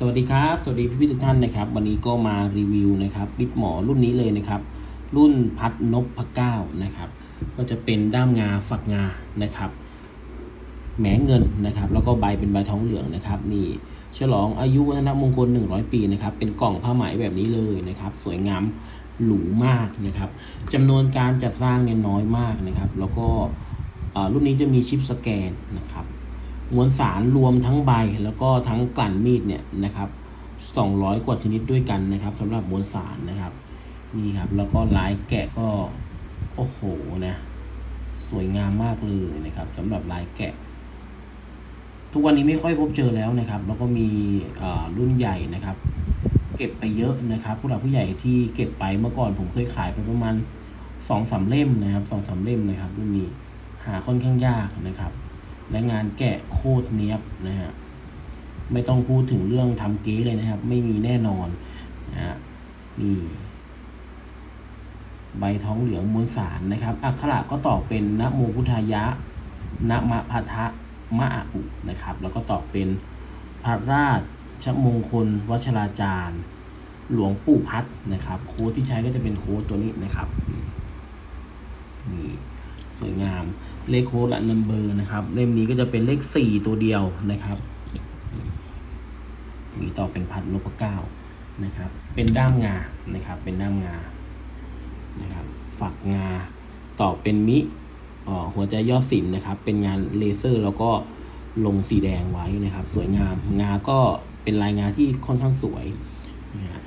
สวัสดีครับ สวัสดีพี่พี่ๆทุกท่านนะครับ วันนี้ก็มารีวิวนะครับบิดหมอรุ่นนี้เลยนะครับ รุ่นพัดนบพพเก้านะครับ ก็จะเป็นด้ามงาฝักงานะครับแหมเงินนะครับ แล้วก็ใบเป็นใบทองเหลืองนะครับนี่ฉลองอายุวัฒนมงคล 100 ปีนะครับ เป็นกล่องผ้าไหมแบบนี้เลยนะครับ สวยงามหรูมากนะครับจำนวนการจัดสร้างเนี่ยน้อยมากนะครับ แล้วก็รุ่นนี้จะมีชิปสแกนนะครับ มวลสารรวมทั้งใบแล้วก็ทั้งกลั่นมีดเนี่ยนะครับ200 กว่าชนิดด้วยกันนะครับสำหรับมวลสารนะครับนี่ครับ แล้วก็ลายแกะก็โอ้โหนะสวยงามมากเลยนะครับสำหรับลายแกะ ทุกวันนี้ไม่ค่อยพบเจอแล้วนะครับ แล้วก็มีอ่ารุ่นใหญ่นะครับ เก็บไปเยอะนะครับ ผู้หลักผู้ใหญ่ที่เก็บไปเมื่อก่อนผมเคยขายไปประมาณสองสามเล่มนะครับสองสามเล่มนะครับรุ่นนี้หาค่อนข้างยากนะครับ และงานแกะโคตรเนี้ยบนะฮะไม่ต้องพูดถึงเรื่องทำเก๊เลยนะครับ ไม่มีแน่นอนนะฮะนี่ใบท้องเหลืองมวลสารนะครับ อักขระก็ตอเป็นนะโมพุทธายะนะมะพัทะมะอะอุนะครับ แล้วก็ตอเป็นพระราชมงคลวชราจารย์ หลวงปู่พัดนะครับ โค้ดที่ใช้ก็จะเป็นโค้ดตัวนี้นะครับนี่ สวยงาม เลขโค้ดและนัมเบอร์นะครับ เล่มนี้ก็จะเป็นเลขสี่ตัวเดียวนะครับมีต่อเป็นพัดลบเก้านะครับ เป็นด้ามงานะครับ เป็นด้ามงานะครับ ฝักงาต่อเป็นมิหัวใจยอดสินนะครับ เป็นงานเลเซอร์แล้วก็ลงสีแดงไว้นะครับ สวยงาม งาก็เป็นลายงาที่ค่อนข้างสวยนะฮะ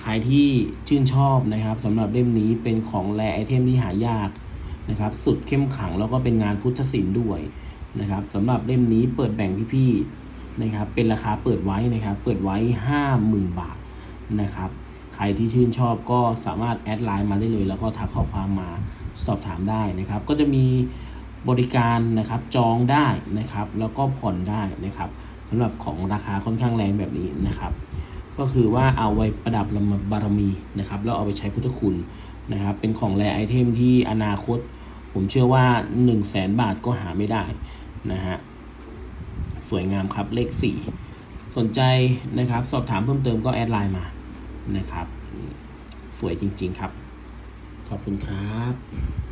ใครที่ชื่นชอบนะครับสำหรับเล่มนี้เป็นของแรไอเทมที่หายาก นะครับ สุดเข้มขังแล้วก็เป็นงานพุทธศิลป์ด้วยนะครับสำหรับเล่มนี้เปิดแบ่งพี่ๆนะครับ เป็นราคาเปิดไว้นะครับ เปิดไว้ 50,000 บาทนะครับ ใครที่ชื่นชอบก็สามารถแอดไลน์มาได้เลย แล้วก็ทักข้อความมาสอบถามได้นะครับ ก็จะมีบริการนะครับจองได้นะครับ แล้วก็ผ่อนได้นะครับสำหรับของราคาค่อนข้างแรงแบบนี้นะครับ ก็คือว่าเอาไว้ประดับบารมีนะครับ แล้วเอาไปใช้พุทธคุณ นะครับ เป็นของแรไอเทมที่อนาคต ผมเชื่อว่า 1 0 0 0 0แสนบาทก็หาไม่ได้นะฮะ สวยงามครับเลข 4 สนใจนะครับ สอบถามเพิ่มเติมก็แอดไลน์มานะครับ สวยจริง ๆ ครับ ขอบคุณครับ